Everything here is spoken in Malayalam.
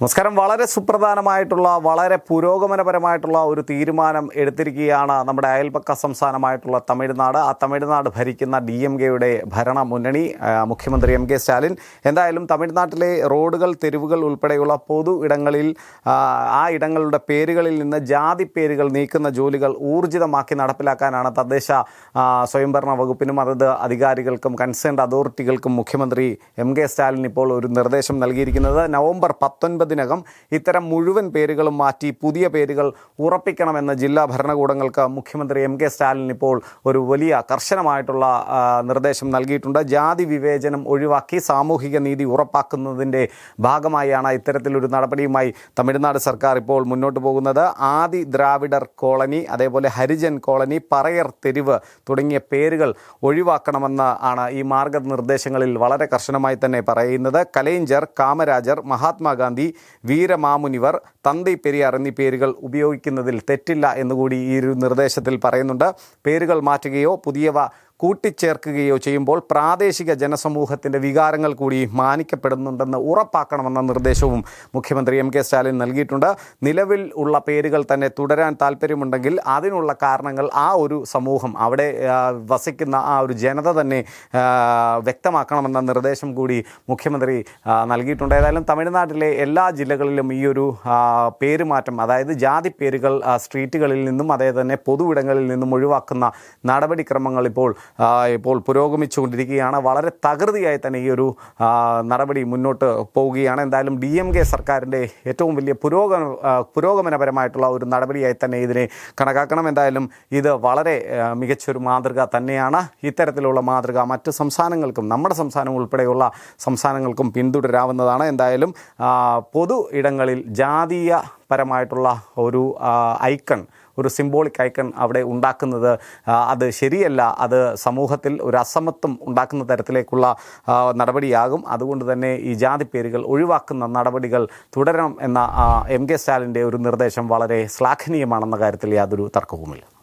നമസ്കാരം. വളരെ സുപ്രധാനമായിട്ടുള്ള വളരെ പുരോഗമനപരമായിട്ടുള്ള ഒരു തീരുമാനം എടുത്തിരിക്കുകയാണ് നമ്മുടെ അയൽപക്ക സംസ്ഥാനമായിട്ടുള്ള തമിഴ്നാട്. ആ തമിഴ്നാട് ഭരിക്കുന്ന ഡി എം കെയുടെ ഭരണ മുന്നണി മുഖ്യമന്ത്രി എം കെ സ്റ്റാലിൻ. എന്തായാലും തമിഴ്നാട്ടിലെ റോഡുകൾ തെരുവുകൾ ഉൾപ്പെടെയുള്ള പൊതു ഇടങ്ങളിൽ ആ, ഇടങ്ങളുടെ പേരുകളിൽ നിന്ന് ജാതി പേരുകൾ നീക്കുന്ന ജോലികൾ ഊർജിതമാക്കി നടപ്പിലാക്കാനാണ് തദ്ദേശ സ്വയംഭരണ വകുപ്പിനും അതത് അധികാരികൾക്കും കൺസേൺഡ് അതോറിറ്റികൾക്കും മുഖ്യമന്ത്രി എം കെ സ്റ്റാലിൻ ഇപ്പോൾ ഒരു നിർദ്ദേശം നൽകിയിരിക്കുന്നത്. നവംബർ പത്തൊൻപതിനകം ഇത്തരം മുഴുവൻ പേരുകളും മാറ്റി പുതിയ പേരുകൾ ഉറപ്പിക്കണമെന്ന് ജില്ലാ ഭരണകൂടങ്ങൾക്ക് മുഖ്യമന്ത്രി എം കെ സ്റ്റാലിൻ ഇപ്പോൾ ഒരു വലിയ കർശനമായിട്ടുള്ള നിർദ്ദേശം നൽകിയിട്ടുണ്ട്. ജാതി വിവേചനം ഒഴിവാക്കി സാമൂഹിക നീതി ഉറപ്പാക്കുന്നതിന്റെ ഭാഗമായാണ് ഇത്തരത്തിലൊരു നടപടിയുമായി തമിഴ്നാട് സർക്കാർ ഇപ്പോൾ മുന്നോട്ട് പോകുന്നത്. ആദി ദ്രാവിഡർ കോളനി അതേപോലെ ഹരിജൻ കോളനി പറയർ തെരുവ് തുടങ്ങിയ പേരുകൾ ഒഴിവാക്കണമെന്ന് ആണ് ഈ മാർഗനിർദ്ദേശങ്ങളിൽ വളരെ കർശനമായി തന്നെ പറയുന്നത്. കലൈഞ്ചർ കാമരാജർ മഹാത്മാഗാന്ധി വീരമാമുനിവർ തന്തി പെരിയാർ എന്നീ പേരുകൾ ഉപയോഗിക്കുന്നതിൽ തെറ്റില്ല എന്നുകൂടി ഈ ഒരു നിർദ്ദേശത്തിൽ പറയുന്നുണ്ട്. പേരുകൾ മാറ്റുകയോ പുതിയവ കൂട്ടിച്ചേർക്കുകയോ ചെയ്യുമ്പോൾ പ്രാദേശിക ജനസമൂഹത്തിന്റെ വികാരങ്ങൾ കൂടി മാനിക്കപ്പെടുന്നുണ്ടെന്ന് ഉറപ്പാക്കണമെന്ന നിർദ്ദേശവും മുഖ്യമന്ത്രി എം കെ സ്റ്റാലിൻ നൽകിയിട്ടുണ്ട്. നിലവിൽ ഉള്ള പേരുകൾ തന്നെ തുടരാൻ താല്പര്യമുണ്ടെങ്കിൽ അതിനുള്ള കാരണങ്ങൾ ആ ഒരു സമൂഹം അവിടെ വസിക്കുന്ന ആ ഒരു ജനത തന്നെ വ്യക്തമാക്കണമെന്ന നിർദ്ദേശം കൂടി മുഖ്യമന്ത്രി നൽകിയിട്ടുണ്ട്. ഏതായാലും തമിഴ്നാട്ടിലെ എല്ലാ ജില്ലകളിലും ഈ ഒരു പേരുമാറ്റം അതായത് ജാതി പേരുകൾ സ്ട്രീറ്റുകളിൽ നിന്നും അതേ തന്നെ പൊതുവിടങ്ങളിൽ നിന്നും ഒഴിവാക്കുന്ന നടപടിക്രമങ്ങൾ ഇപ്പോൾ ഇപ്പോൾ പുരോഗമിച്ചുകൊണ്ടിരിക്കുകയാണ്. വളരെ തകൃതിയായി തന്നെ ഈ ഒരു നടപടി മുന്നോട്ട് പോവുകയാണ്. എന്തായാലും ഡി എം കെ സർക്കാരിന്റെ ഏറ്റവും വലിയ പുരോഗമന പുരോഗമനപരമായിട്ടുള്ള ഒരു നടപടിയായി തന്നെ ഇതിനെ കണക്കാക്കണം. എന്തായാലും ഇത് വളരെ മികച്ചൊരു മാതൃക തന്നെയാണ്. ഇത്തരത്തിലുള്ള മാതൃക മറ്റ് സംസ്ഥാനങ്ങൾക്കും നമ്മുടെ സംസ്ഥാനം ഉൾപ്പെടെയുള്ള സംസ്ഥാനങ്ങൾക്കും പിന്തുടരാവുന്നതാണ്. എന്തായാലും പൊതു ഇടങ്ങളിൽ ജാതീയ പരമായിട്ടുള്ള ഒരു ഐക്കൺ ഒരു സിംബോളിക് ഐക്കൺ അവിടെ ഉണ്ടാക്കുന്നത് അത് ശരിയല്ല. അത് സമൂഹത്തിൽ ഒരു അസമത്വം ഉണ്ടാക്കുന്ന തരത്തിലേക്കുള്ള നടപടിയാകും. അതുകൊണ്ട് തന്നെ ഈ ജാതി പേരുകൾ ഒഴിവാക്കുന്ന നടപടികൾ തുടരണം എന്ന എം കെ സ്റ്റാലിന്റെ ഒരു നിർദ്ദേശം വളരെ ശ്ലാഘനീയമാണെന്ന കാര്യത്തിൽ യാതൊരു തർക്കവുമില്ല.